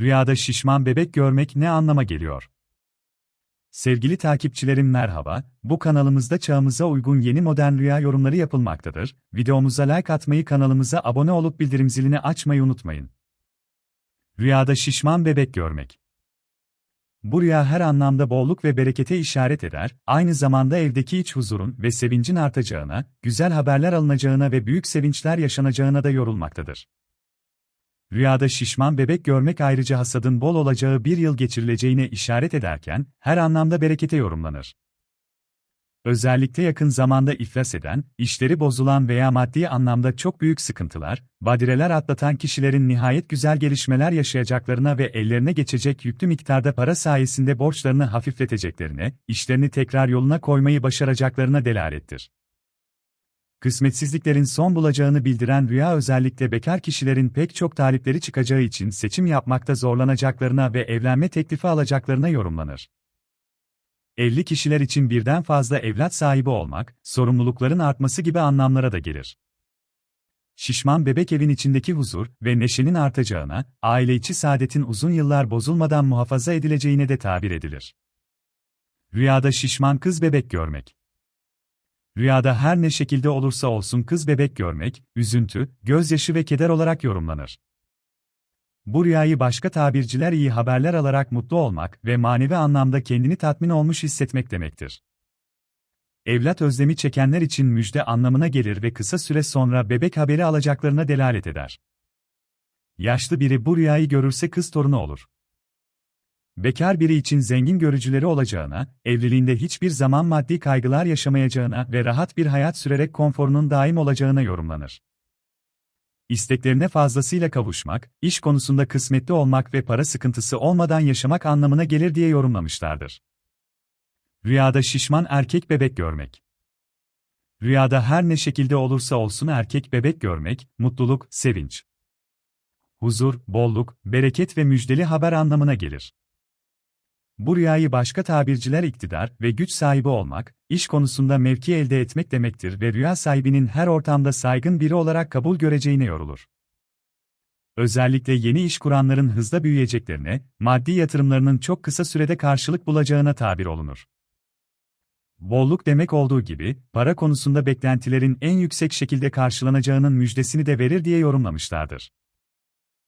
Rüyada şişman bebek görmek ne anlama geliyor? Sevgili takipçilerim merhaba, bu kanalımızda çağımıza uygun yeni modern rüya yorumları yapılmaktadır. Videomuza like atmayı kanalımıza abone olup bildirim zilini açmayı unutmayın. Rüyada şişman bebek görmek. Bu rüya her anlamda bolluk ve berekete işaret eder, aynı zamanda evdeki iç huzurun ve sevincin artacağına, güzel haberler alınacağına ve büyük sevinçler yaşanacağına da yorulmaktadır. Rüyada şişman bebek görmek ayrıca hasadın bol olacağı bir yıl geçirileceğine işaret ederken, her anlamda berekete yorumlanır. Özellikle yakın zamanda iflas eden, işleri bozulan veya maddi anlamda çok büyük sıkıntılar, badireler atlatan kişilerin nihayet güzel gelişmeler yaşayacaklarına ve ellerine geçecek yüklü miktarda para sayesinde borçlarını hafifleteceklerine, işlerini tekrar yoluna koymayı başaracaklarına delalettir. Kısmetsizliklerin son bulacağını bildiren rüya özellikle bekar kişilerin pek çok talipleri çıkacağı için seçim yapmakta zorlanacaklarına ve evlenme teklifi alacaklarına yorumlanır. Evli kişiler için birden fazla evlat sahibi olmak, sorumlulukların artması gibi anlamlara da gelir. Şişman bebek evin içindeki huzur ve neşenin artacağına, aile içi saadetin uzun yıllar bozulmadan muhafaza edileceğine de tabir edilir. Rüyada şişman kız bebek görmek. Rüyada her ne şekilde olursa olsun kız bebek görmek, üzüntü, gözyaşı ve keder olarak yorumlanır. Bu rüyayı başka tabirciler iyi haberler alarak mutlu olmak ve manevi anlamda kendini tatmin olmuş hissetmek demektir. Evlat özlemi çekenler için müjde anlamına gelir ve kısa süre sonra bebek haberi alacaklarına delalet eder. Yaşlı biri bu rüyayı görürse kız torunu olur. Bekar biri için zengin görücüleri olacağına, evliliğinde hiçbir zaman maddi kaygılar yaşamayacağına ve rahat bir hayat sürerek konforunun daim olacağına yorumlanır. İsteklerine fazlasıyla kavuşmak, iş konusunda kısmetli olmak ve para sıkıntısı olmadan yaşamak anlamına gelir diye yorumlamışlardır. Rüyada şişman erkek bebek görmek. Rüyada her ne şekilde olursa olsun erkek bebek görmek, mutluluk, sevinç, huzur, bolluk, bereket ve müjdeli haber anlamına gelir. Bu rüyayı başka tabirciler iktidar ve güç sahibi olmak, iş konusunda mevki elde etmek demektir ve rüya sahibinin her ortamda saygın biri olarak kabul göreceğine yorulur. Özellikle yeni iş kuranların hızla büyüyeceklerine, maddi yatırımlarının çok kısa sürede karşılık bulacağına tabir olunur. Bolluk demek olduğu gibi, para konusunda beklentilerin en yüksek şekilde karşılanacağının müjdesini de verir diye yorumlamışlardır.